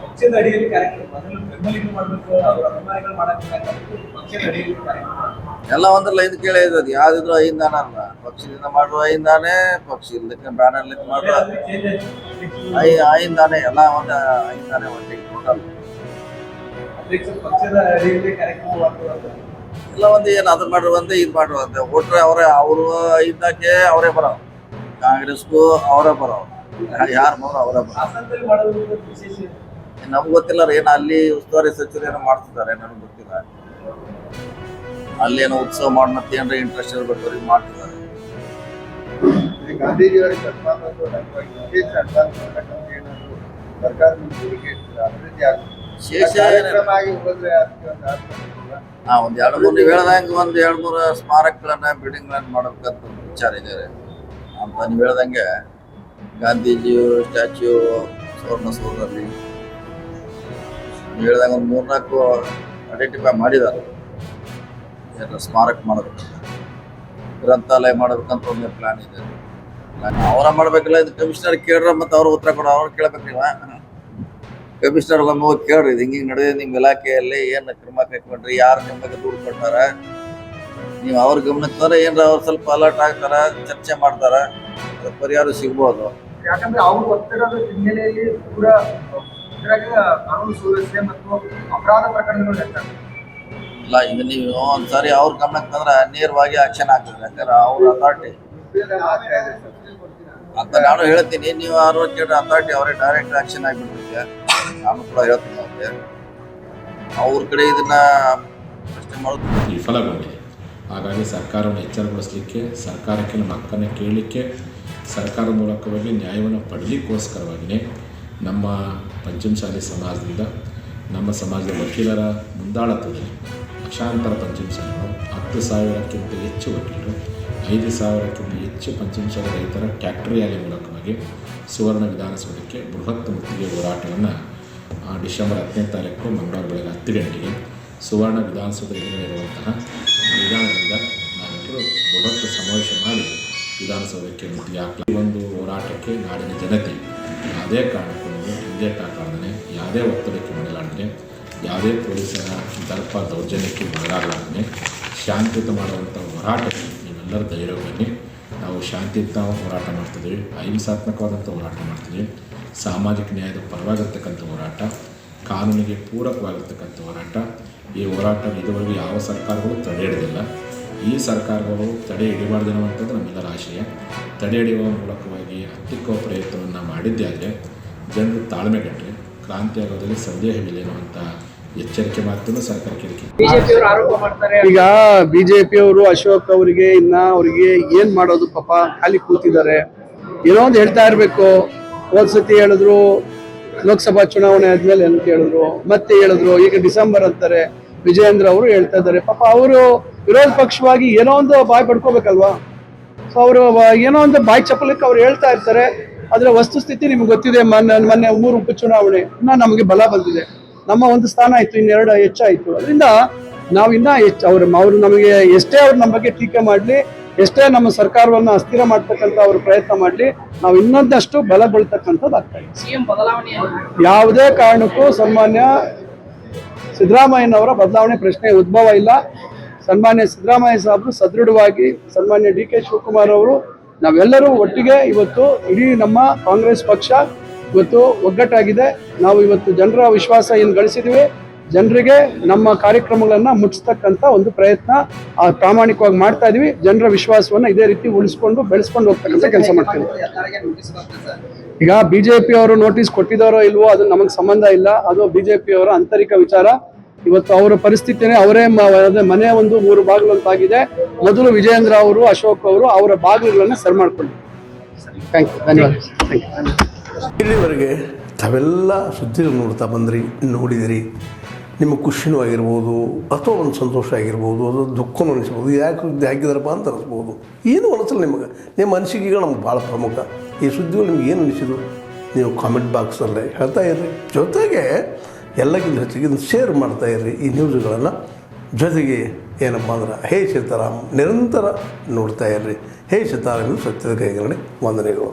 ಪಕ್ಷದ ಅಡಿಯಲ್ಲಿ ಕಾರ್ಯಕ್ರಮ ಬೆಂಬಲಿಗ ಮಾಡಬೇಕು ಅವರ ಅಭಿಮಾನಿಗಳು ಮಾಡಬೇಕಾಗಿತ್ತು ಪಕ್ಷದ ಅಡಿಯಲ್ಲಿ ಕಾರ್ಯಕ್ರಮ ಎಲ್ಲ ಒಂದ್ರಲ್ಲ ಲೈನ್ ಕೇಳೇ ಇದ್ದದ್ದು ಯಾವ್ದಿದ್ರು ಅಹಿಂದಾನ ಅಲ್ಲ ಪಕ್ಷದಿಂದ ಮಾಡುವ ಐದಾನೆ ಪಕ್ಷ ಇಲ್ಲಕ್ಕೆ ಬ್ಯಾನರ್ ಲಿಕ್ ಮಾಡುವ ಅದು ಐ ಐದಾನೆ ಎಲ್ಲ ಒಂದು ಐದಾನೆ ಒಟ್ಟಿಗೆ ಟೋಟಲ್ ಪಕ್ಷದ ಅಡಿಯಲ್ಲಿ ಕಾರ್ಯಕ್ರಮ ಮಾಡ್ಕೊಳ್ಳೋದು ಎಲ್ಲ ಒಂದು ಏನು ಅದ್ರ ಮಾಡಿರುವಂತೆ ಇದು ಮಾಡಿರುವಂತೆ ಓಟ್ರೆ ಅವರೇ ಅವರು ಇದ್ದಕ್ಕೆ ಅವರೇ ಬರೋ ಕಾಂಗ್ರೆಸ್ಗೂ ಅವರೇ ಬರೋ ಯಾರು ಬರೋ ಅವರೇ ಬರೋ ನಮ್ಗೆ ಗೊತ್ತಿಲ್ಲ ಏನು ಅಲ್ಲಿ ಉಸ್ತುವಾರಿ ಸಚಿವರು ಏನೋ ಮಾಡ್ತಿದ್ದಾರೆ ನನಗೆ ಗೊತ್ತಿಲ್ಲ. ಅಲ್ಲೇನೋ ಉತ್ಸವ ಮಾಡೋಣ ಏನಾರ ಇಂಟ್ರೆಸ್ಟ್ ಇರ್ಬೇಕು ಅವ್ರಿಗೆ ಮಾಡ್ತಿದ್ದಾರೆ. ಒಂದು? ಹಾ ಎರಡು ಮೂರು ನೀವು ಹೇಳ್ದಂಗೆ ಒಂದ್ ಎರಡು ಮೂರು ಸ್ಮಾರಕಗಳನ್ನ ಬಿಲ್ಡಿಂಗ್ ಗಳನ್ನ ಮಾಡಬೇಕಂತ ವಿಚಾರ ಇದೆ. ಅಂತ ನೀವು ಹೇಳ್ದಂಗೆ ಗಾಂಧೀಜಿ ಸ್ಟ್ಯಾಚ್ಯೂ ಸುವರ್ಣ ಸೌಧದಲ್ಲಿ ಹೇಳ್ದಂಗೆ ಒಂದು ಮೂರ್ನಾಲ್ಕು ಐಡೆಂಟಿಫೈ ಮಾಡಿದ್ದಾರೆ ಸ್ಮಾರಕ ಮಾಡಬೇಕು ಗ್ರಂಥಾಲಯ ಮಾಡ್ಬೇಕಂತ ಒಂದು ಪ್ಲಾನ್ ಇದೆ. ಅವರ ಮಾಡ್ಬೇಕಲ್ಲ, ಇದು ಕಮಿಷನರ್ ಕೇಳ್ರ ಮತ್ತೆ ಅವ್ರ ಉತ್ತರ ಕೊಡೋ ಅವ್ರು ಕೇಳಬೇಕಿಲ್ಲ ಕಮಿಷನರ್ ಒಮ್ಮೆ ಹೋಗಿ ಕೇಳ್ರಿ, ಇದು ಹಿಂಗೆ ನಡೆದಿದೆ ನಿಮ್ಮ ಇಲಾಖೆಯಲ್ಲಿ ಏನು ಕ್ರಮ ಕೈಕೊಂಡ್ರಿ ಯಾರು ಬಗ್ಗೆ ದೂರು ಕೊಟ್ಟಾರ ನೀವು ಅವ್ರ ಗಮನಕ್ಕೆ ತಂದ್ರೆ ಏನ್ರ ಅವ್ರು ಸ್ವಲ್ಪ ಅಲರ್ಟ್ ಆಗ್ತಾರ, ಚರ್ಚೆ ಮಾಡ್ತಾರ, ಪರಿಹಾರ ಸಿಗ್ಬೋದು. ಯಾಕಂದ್ರೆ ಅವ್ರು ಇದ್ರಾಗ ಕಾನೂನು ಸುವ್ಯವಸ್ಥೆ ಮತ್ತು ಅಪರಾಧ ಪ್ರಕರಣಗಳು ಹೆಚ್ಚಾಗ್ತವೆ ಇಲ್ಲ ಈಗ ನೀವು ಒಂದ್ಸರಿ ಅವ್ರ ಗಮನಕ್ಕೆ ತಂದ್ರೆ ನೇರವಾಗಿ ಆಕ್ಷನ್ ಆಗ್ತದೆ ಯಾಕಂದ್ರೆ ಅವ್ರ ಅಥಾರಿಟಿ ಉಪಯೋಗ ಇದೆ ಸರ್. ಅಂತ ನಾನು ಹೇಳ್ತೀನಿ. ನೀವು ಆರೋಗ್ಯ ಅಥಾರಿಟಿ ಅವರೇ ಡೈರೆಕ್ಟ್ ಆಕ್ಷನ್ ಆಗಿಬಿಡ್ತೈತೆ ನಾನು ಕೂಡ ಹೇಳ್ತೀನಿ ಅವ್ರಿಗೆ. ಅವ್ರ ಕಡೆ ಇದನ್ನ ಪ್ರಶ್ನೆ ಮಾಡೋದು. ವಿಫಲಗೊಂಡಿದೆ ಹಾಗಾಗಿ ಸರ್ಕಾರವನ್ನು ಎಚ್ಚರಗೊಳಿಸಲಿಕ್ಕೆ ಸರ್ಕಾರಕ್ಕೆ ನಮ್ಮ ಹಕ್ಕನ್ನು ಕೇಳಲಿಕ್ಕೆ ಸರ್ಕಾರದ ಮೂಲಕವಾಗಿ ನ್ಯಾಯವನ್ನು ಪಡಲಿಕ್ಕೋಸ್ಕರವಾಗಿಯೇ ನಮ್ಮ ಪಂಚಮಸಾಲಿ ಸಮಾಜದಿಂದ ನಮ್ಮ ಸಮಾಜದ ವಕೀಲರ ಮುಂದಾಳತ್ವದಲ್ಲಿ ಲಕ್ಷಾಂತರ ಪಂಚಮಸಾಲಿಗಳು, ಹತ್ತು ಸಾವಿರಕ್ಕಿಂತ ಹೆಚ್ಚು ವಕೀಲರು, ಐದು ಸಾವಿರಕ್ಕಿಂತ ಹೆಚ್ಚು ಪಂಚಮಸಾಲಿ ರೈತರ ಟ್ಯಾಕ್ಟರಿ ಮೂಲಕವಾಗಿ ಸುವರ್ಣ ವಿಧಾನಸೌಧಕ್ಕೆ ಬೃಹತ್ ಮುತ್ತಿಗೆ ಹೋರಾಟವನ್ನು ಡಿಸೆಂಬರ್ ಹತ್ತನೇ ತಾರೀಕು ಮಂಗಳವಾರ ಬೆಳಗ್ಗೆ ಹತ್ತು ಗಂಟೆಗೆ ಸುವರ್ಣ ವಿಧಾನಸೌಧ ಇರುವಂತಹ ವಿಧಾನದಿಂದ ನಾವೆಲ್ಲರೂ ಬೃಹತ್ ಸಮಾವೇಶ ಮಾಡಿ ವಿಧಾನಸೌಧಕ್ಕೆ ಮುತ್ತಿಗೆ ಹಾಕಲಿ ಒಂದು ಹೋರಾಟಕ್ಕೆ ನಾಡಿನ ಜನತೆ ಅದೇ ಕಾರಣಕ್ಕೂ ಹಿಂದೆ ಕಾರಣನೇ ಯಾವುದೇ ಒತ್ತಡಕ್ಕೆ ಮಣಿಲಾಡದೆ ಯಾವುದೇ ಪೊಲೀಸರ ದರ್ಪ ದೌರ್ಜನ್ಯಕ್ಕೆ ಒಳಗಾಗಲಾರದೆ, ಶಾಂತಿಯುತ ಮಾಡುವಂಥ ಹೋರಾಟಕ್ಕೆ ನೀವೆಲ್ಲರೂ ಧೈರ್ಯ ಬನ್ನಿ. ನಾವು ಶಾಂತಿಯುತ ಹೋರಾಟ ಮಾಡ್ತಿದ್ದೀವಿ ಅಹಿಂಸಾತ್ಮಕವಾದಂಥ ಹೋರಾಟ ಮಾಡ್ತಿದ್ದೀವಿ. ಸಾಮಾಜಿಕ ನ್ಯಾಯದ ಪರವಾಗಿರ್ತಕ್ಕಂಥ ಹೋರಾಟ, ಕಾನೂನಿಗೆ ಪೂರಕವಾಗಿರ್ತಕ್ಕಂಥ ಹೋರಾಟ. ಈ ಹೋರಾಟ ಇದುವರೆಗೂ ಯಾವ ಸರ್ಕಾರಗಳು ತಡೆ ಹಿಡಿದಿಲ್ಲ. ಈ ಸರ್ಕಾರಗಳು ತಡೆ ಹಿಡಿಬಾರ್ದು ಅನ್ನುವಂಥದ್ದು ನಮ್ಮೆಲ್ಲರ ಆಶಯ. ತಡೆ ಹಿಡಿಯುವ ಮೂಲಕವಾಗಿ ಹತ್ತಿಕ್ಕುವ ಪ್ರಯತ್ನವನ್ನು ಮಾಡಿದ್ದೇ ಆದರೆ ಜನರು ತಾಳ್ಮೆಗಟ್ಟರೆ ಕ್ರಾಂತಿ ಆಗೋದ್ರಲ್ಲಿ ಸಂದೇಹವಿಲ್ಲ ಅಂತ ಎಚ್ಚರಿಕೆ ಮಾತನ್ನು ಸರ್ಕಾರಕ್ಕೆ ಆರೋಪ ಮಾಡ್ತಾರೆ ಈಗ ಬಿಜೆಪಿ ಅವರು ಅಶೋಕ್ ಅವರಿಗೆ ಇನ್ನ ಅವರಿಗೆ ಏನ್ ಮಾಡೋದು ಪಾಪ ಖಾಲಿ ಕೂತಿದ್ದಾರೆ. ಏನೋ ಒಂದು ಹೇಳ್ತಾ ಇರ್ಬೇಕು. ಹೋದ್ಸತಿ ಹೇಳಿದ್ರು ಲೋಕಸಭಾ ಚುನಾವಣೆ ಆದ್ಮೇಲೆ ಅಂತ ಹೇಳಿದ್ರು ಮತ್ತೆ ಹೇಳಿದ್ರು ಈಗ ಡಿಸೆಂಬರ್ ಅಂತಾರೆ. ವಿಜಯೇಂದ್ರ ಅವರು ಹೇಳ್ತಾ ಇದ್ದಾರೆ. ಪಾಪ ಅವರು ವಿರೋಧ ಪಕ್ಷವಾಗಿ ಏನೋ ಒಂದು ಬಾಯ್ ಪಡ್ಕೋಬೇಕಲ್ವಾ? ಸೊ ಅವರು ಏನೋ ಒಂದು ಬಾಯಿ ಚಪ್ಪಲಕ್ಕೆ ಅವ್ರು ಹೇಳ್ತಾ ಇರ್ತಾರೆ. ಅದರ ವಸ್ತುಸ್ಥಿತಿ ನಿಮ್ಗೆ ಗೊತ್ತಿದೆ ಮೊನ್ನೆ ಮೊನ್ನೆ ಮೂರು ಉಪಚುನಾವಣೆ ಇನ್ನೂ ನಮಗೆ ಬಲ ಬಂದಿದೆ. ನಮ್ಮ ಒಂದು ಸ್ಥಾನ ಆಯಿತು ಇನ್ನೆರಡು ಹೆಚ್ಚಾಯಿತು ಅದರಿಂದ ನಾವು ಇನ್ನೂ ಹೆಚ್ಚು ಅವ್ರು ಅವರು ನಮಗೆ ಎಷ್ಟೇ ಅವ್ರು ನಮ್ಮ ಬಗ್ಗೆ ಟೀಕೆ ಮಾಡಲಿ ಎಷ್ಟೇ ನಮ್ಮ ಸರ್ಕಾರವನ್ನು ಅಸ್ಥಿರ ಮಾಡ್ತಕ್ಕಂಥ ಅವರು ಪ್ರಯತ್ನ ಮಾಡಲಿ ನಾವು ಇನ್ನೊಂದಷ್ಟು ಬಲಗೊಳ್ತಕ್ಕಂಥದ್ದು ಆಗ್ತಾ ಇದೆ. ಸಿಎಂ ಬದಲಾವಣೆ ಯಾವುದೇ ಕಾರಣಕ್ಕೂ ಸನ್ಮಾನ್ಯ ಸಿದ್ದರಾಮಯ್ಯನವರ ಬದಲಾವಣೆ ಪ್ರಶ್ನೆ ಉದ್ಭವ ಇಲ್ಲ. ಸನ್ಮಾನ್ಯ ಸಿದ್ದರಾಮಯ್ಯ ಸಾಬ್ರು ಸದೃಢವಾಗಿ ಸನ್ಮಾನ್ಯ ಡಿ ಕೆ ಶಿವಕುಮಾರ್ ಅವರು ನಾವೆಲ್ಲರೂ ಒಟ್ಟಿಗೆ ಇವತ್ತು ಇಡೀ ನಮ್ಮ ಕಾಂಗ್ರೆಸ್ ಪಕ್ಷ ಇವತ್ತು ಒಗ್ಗಟ್ಟಾಗಿದೆ. ನಾವು ಇವತ್ತು ಜನರ ವಿಶ್ವಾಸ ಏನು ಗಳಿಸಿದ್ವಿ, ಜನರಿಗೆ ನಮ್ಮ ಕಾರ್ಯಕ್ರಮಗಳನ್ನು ಮುಟ್ಟಿಸ್ತಕ್ಕಂಥ ಒಂದು ಪ್ರಯತ್ನ ಪ್ರಾಮಾಣಿಕವಾಗಿ ಮಾಡ್ತಾ ಇದೀವಿ. ಜನರ ವಿಶ್ವಾಸವನ್ನ ಇದೇ ರೀತಿ ಉಳಿಸ್ಕೊಂಡು, ಬೆಳೆಸ್ಕೊಂಡು ಹೋಗ್ತಕ್ಕಂಥ ಕೆಲಸ ಮಾಡ್ತೀವಿ. ಈಗ ಬಿಜೆಪಿ ಅವರು ನೋಟಿಸ್ ಕೊಟ್ಟಿದ್ದಾರೋ ಇಲ್ವೋ ಅದು ನಮಗೆ ಸಂಬಂಧ ಇಲ್ಲ. ಅದು ಬಿಜೆಪಿ ಅವರ ಆಂತರಿಕ ವಿಚಾರ. ಇವತ್ತು ಅವರ ಪರಿಸ್ಥಿತಿನೇ ಅವರೇ ಮನೆಯ ಒಂದು ಮೂರು ಬಾಗಿಲು ಅಂತಾಗಿದೆ ಮೊದಲು ವಿಜಯೇಂದ್ರ ಅವರು, ಅಶೋಕ್ ಅವರು ಅವರ ಬಾಗಿಲುಗಳನ್ನ ಸರಿ ಮಾಡ್ಕೊಂಡು ಥ್ಯಾಂಕ್ ಯು ಧನ್ಯವಾದ. ಇಲ್ಲಿವರೆಗೆ ತಾವೆಲ್ಲ ಸುದ್ದಿ ನೋಡ್ತಾ ಬಂದ್ರಿ, ನೋಡಿದಿರಿ. ನಿಮಗೆ ಖುಷಿನೂ ಆಗಿರ್ಬೋದು, ಅಥವಾ ಒಂದು ಸಂತೋಷ ಆಗಿರ್ಬೋದು, ಅದು ದುಃಖನೂ ಅನಿಸ್ಬೋದು, ಯಾಕೆ ಸುದ್ದಿ ಹಾಕಿದಾರಪ್ಪ ಅಂತ ಅನಿಸ್ಬೋದು. ಏನು ಅನಿಸಲ್ಲ ನಿಮಗೆ. ನಿಮ್ಮ ಅನಿಸಿಕೆಗಳು ನಮ್ಗೆ ಭಾಳ ಪ್ರಮುಖ. ಈ ಸುದ್ದಿಗಳು ನಿಮ್ಗೆ ಏನು ಅನಿಸಿದ್ರು? ನೀವು ಕಾಮೆಂಟ್ ಬಾಕ್ಸಲ್ಲೇ ಹೇಳ್ತಾ ಇರ್ರಿ. ಜೊತೆಗೆ ಎಲ್ಲಕ್ಕಿಂತ ಹೆಚ್ಚಿಗೆ ಇದನ್ನು ಶೇರ್ ಮಾಡ್ತಾ ಇರ್ರಿ ಈ ನ್ಯೂಸ್ಗಳನ್ನು ಜೊತೆಗೆ ಏನಪ್ಪ ಅಂದ್ರೆ, ಹೇ ಸೀತಾರಾಮ್, ನಿರಂತರ ನೋಡ್ತಾ ಇರ್ರಿ. ಹೇ ಸೀತಾರಾಮ್, ಸತ್ಯದ ಕೈಗರಣೆ, ವಂದನೆಗಳು.